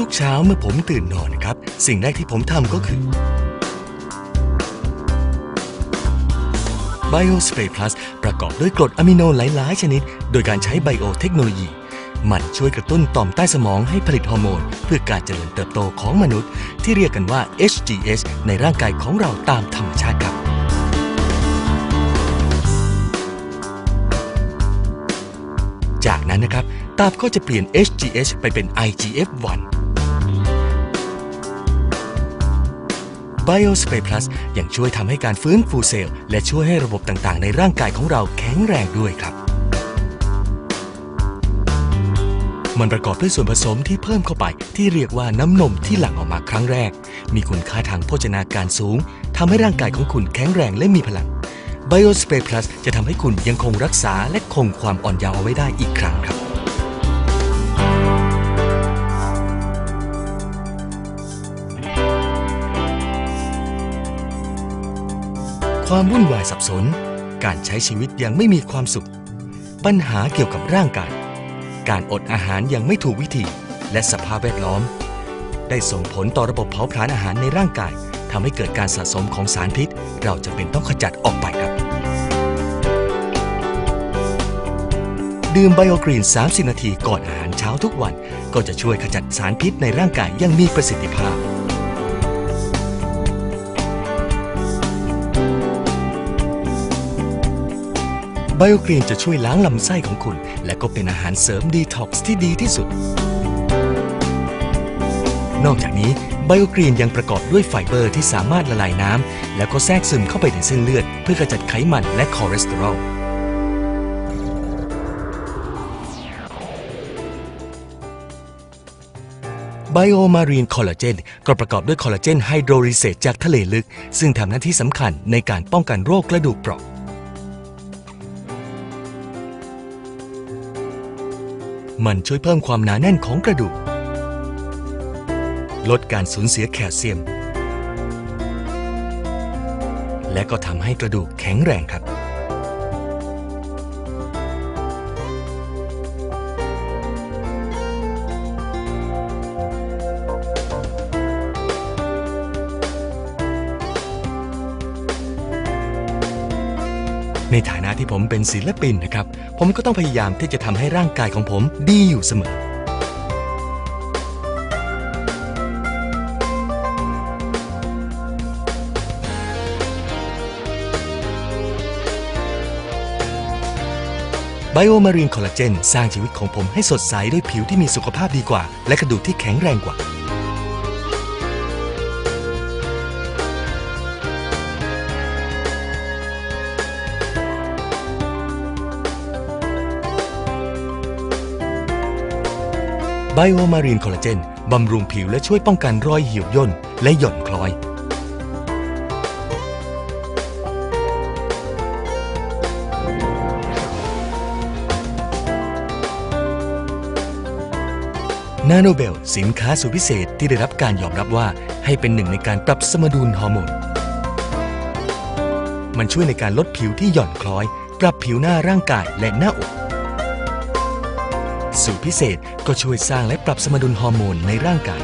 ทุกๆเช้าเมื่อผมตื่นนอนครับ สิ่งแรกที่ผมทำก็คือ Bio Spray Plus ประกอบด้วยกรดอะมิโนหลาย ๆ ชนิด โดยการใช้ไบโอเทคโนโลยี มันช่วยกระตุ้นต่อมใต้สมองให้ผลิตฮอร์โมน เพื่อการเจริญเติบโตของมนุษย์ ที่เรียกกันว่า HGH ในร่างกายของเราตามธรรมชาติครับ จากนั้นนะครับตับก็จะเปลี่ยน HGH ไปเป็น IGF-1 BioSpray Plus ยังช่วยทำให้การฟื้นฟูเซลล์และช่วยให้ระบบต่างๆ ในร่างกายของเราแข็งแรงด้วยครับ มันประกอบด้วยส่วนผสมที่เพิ่มเข้าไป ที่เรียกว่าน้ำนมที่หลั่งออกมาครั้งแรก มีคุณค่าทางโภชนาการสูงทำให้ร่างกายของคุณแข็งแรงและมีพลัง BioSpray Plus จะทำให้คุณยังคงรักษาและคงความอ่อนเยาว์เอาไว้ได้อีกครั้งครับ ความวุ่นวายสับสน การใช้ชีวิตย่างไม่มีความสุข ปัญหาเกี่ยวกับร่างกาย การอดอาหารย่างไม่ถูกวิธี และสภาพแวดล้อม ได้ส่งผลต่อระบบเผาผลาญอาหารในร่างกายทำให้เกิดการสะสมของสารพิษ เราจะเป็นต้องขจัดออกไปครับ ดื่มไบโอกรีน 30 นาทีก่อนอาหารเช้าทุกวัน ก็จะช่วยขจัดสารพิษในร่างกายอยังมีประสิทธิภาพ ไบโอกรีนจะช่วยล้างลำไส้ของคุณ และก็เป็นอาหารเสริมดีท็อกซ์ที่ดีที่สุด นอกจากนี้ไบโอกรีนยังประกอบด้วยไฟเบอร์ที่สามารถละลายน้ำแล้วก็แทรกซึมเข้าไปในเส้นเลือด เพื่อกระจัดไขมันและคอเลสเตอรอลไบโอมารีนคอลลาเจนก็ประกอบด้วยคอลลาเจนไฮโดรลิเซตจากทะเลลึก ซึ่งทำหน้าที่สำคัญในการป้องกันโรคกระดูกเปราะ มันช่วยเพิ่มความหนาแน่นของกระดูก ลดการสูญเสียแคลเซียม และก็ทำให้กระดูกแข็งแรงครับ ในฐานะที่ผมเป็นศิลปินนะครับ ผมก็ต้องพยายามที่จะทำให้ร่างกายของผมดีอยู่เสมอ ไบโอมารีนคอลลาเจนสร้างชีวิตของผมให้สดใสด้วยผิวที่มีสุขภาพดีกว่า และกระดูกที่แข็งแรงกว่า ไบโอมารีนคอลลาเจนบำรุงผิวและช่วยป้องกันรอยเหี่ยวย่นและหย่อนคล้อย นาโนเบล สินค้าสุดพิเศษที่ได้รับการยอมรับว่าให้เป็นหนึ่งในการปรับสมดุลฮอร์โมน มันช่วยในการลดผิวที่หย่อนคล้อย ปรับผิวหน้าร่างกายและหน้าอก สูตรพิเศษก็ช่วยสร้างและปรับสมดุลฮอร์โมนในร่างกาย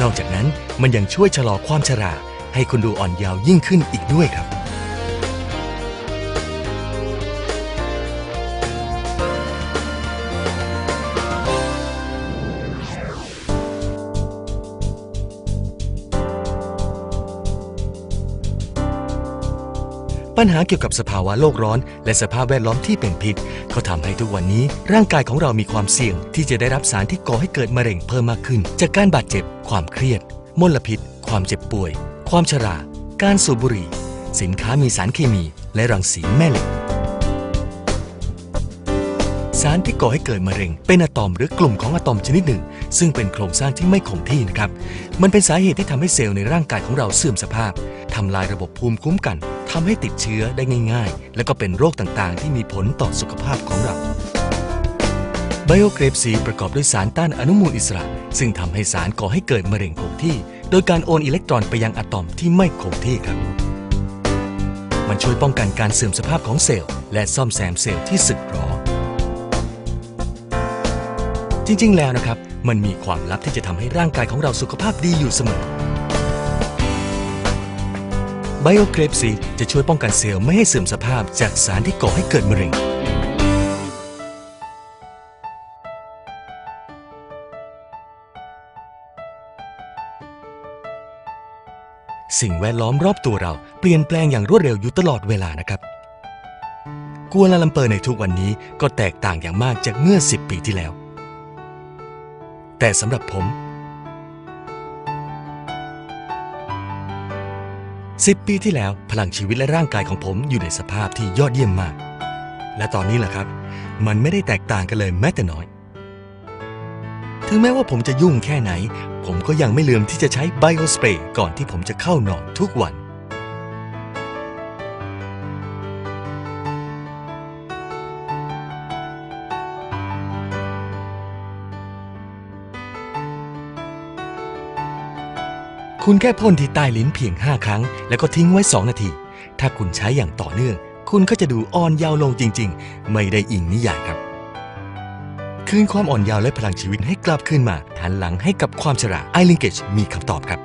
นอกจากนั้นมันยังช่วยชะลอความชรา ให้คุณดูอ่อนเยาว์ยิ่งขึ้นอีกด้วยครับ ปัญหาเกี่ยวกับสภาวะโลกร้อน และสภาพแวดล้อมที่เป็นพิษก็ทำให้ทุกวันนี้ร่างกายของเรามีความเสี่ยง ที่จะได้รับสารที่ก่อให้เกิดมะเร็งเพิ่มมากขึ้น จากการบาดเจ็บ ความเครียด มลพิษ ความเจ็บป่วย ความชรา การสูบบุหรี่ สินค้ามีสารเคมี และรังสีแม่เหล็การที่ก่อให้เกิดมะเร็ง เป็นอะตอมหรือกลุ่มของอะตอมชนิดหนึ่ง ซึ่งเป็นโครงสร้างที่ไม่คงที่นะครับ มันเป็นสาเหตุที่ทำให้เซลล์ในร่างกายของเราเสื่อมสภาพทำลายระบบภูมิคุ้มกันทำให้ติดเชื้อได้ง่าย ๆ และก็เป็นโรคต่างๆ ที่มีผลต่อสุขภาพของเราไบโอเกรปซีประกอบด้วยสารต้านอนุมูลอิสระ ซึ่งทำให้สารก่อให้เกิดมะเร็งคงที่ โดยการโอนอิเล็กตรอนไปยังอะตอมที่ไม่คงที่ครับมันช่วยป้องกันการเสื่อมสภาพของเซลล์และซ่อมแซมเซลล์ที่สึกหรอ จริง ๆ แล้วนะครับ มันมีความลับที่จะทำให้ร่างกายของเราสุขภาพดีอยู่เสมอ ไบโอเครปซีจะช่วยป้องกันเซลล์ไม่ให้เสื่อมสภาพจากสารที่ก่อให้เกิดมะเร็ง สิ่งแวดล้อมรอบตัวเราเปลี่ยนแปลงอย่างรวดเร็วอยู่ตลอดเวลานะครับ กัวลาลัมเปอร์ในทุกวันนี้ก็แตกต่างอย่างมากจากเมื่อ 10 ปีที่แล้ว แต่สำหรับผม 10 ปีที่แล้วพลังชีวิตและร่างกายของผมอยู่ในสภาพที่ยอดเยี่ยมมาก และตอนนี้ล่ะครับ มันไม่ได้แตกต่างกันเลยแม้แต่น้อย ถึงแม้ว่าผมจะยุ่งแค่ไหน ผมก็ยังไม่ลืมที่จะใช้ไบโอสเปรย์ก่อนที่ผมจะเข้านอนทุกวัน คุณแค่พ่นที่ใต้ลิ้นเพียง 5 ครั้ง แล้วก็ทิ้งไว้ 2 นาที ถ้าคุณใช้อย่างต่อเนื่อง คุณก็จะดูอ่อนเยาว์ลงจริง ๆ ไม่ได้อิงนิยายครับ คืนความอ่อนเยาว์และพลังชีวิตให้กลับคืนมาทันหลังให้กับความชราไอลิงเกจมีคำตอบครับ